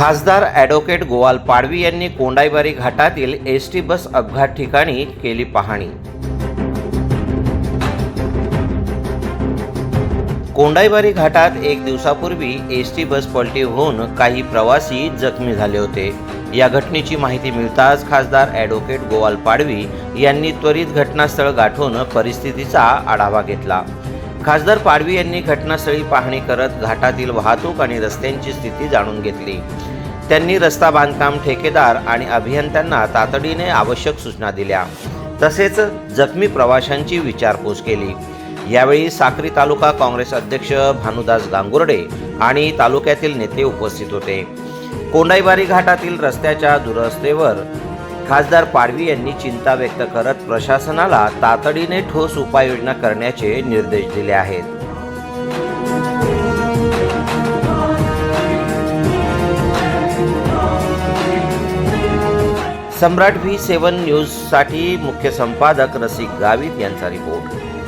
खासदार ॲडव्होकेट गोवाल पाडवी यांनी कोंडाईबारी घाटातील एस टी बस अपघात ठिकाणी केली पाहणी. कोंडाईबारी घाटात एक दिवसापूर्वी एस टी बस पलटी होऊन काही प्रवासी जखमी झाले होते. या घटनेची माहिती मिळताच खासदार ॲडव्होकेट गोवाल पाडवी यांनी त्वरित घटनास्थळ गाठून परिस्थितीचा आढावा घेतला. खासदार पाडवी यांनी घटनास्थळी पाहणी करत घाटातील वाहतूक आणि रस्त्यांची स्थिती जाणून घेतली. त्यांनी रस्ता बांधकाम ठेकेदार आणि अभियंत्यांना तातडीने आवश्यक सूचना दिल्या. तसेच जखमी प्रवाशांची विचारपूस केली. यावेळी साक्री तालुका काँग्रेस अध्यक्ष भानुदास गांगुर्डे आणि तालुक्यातील नेते उपस्थित होते. कोंडाईबारी घाटातील रस्त्याच्या दुरवस्थेवर खासदार पाडवी यांनी चिंता व्यक्त करत प्रशासनाला तातडीने ठोस उपाययोजना करण्याचे निर्देश दिले आहेत. सम्राट व्ही सेवन न्यूजसाठी मुख्य संपादक रसिक गावित यांचा रिपोर्ट.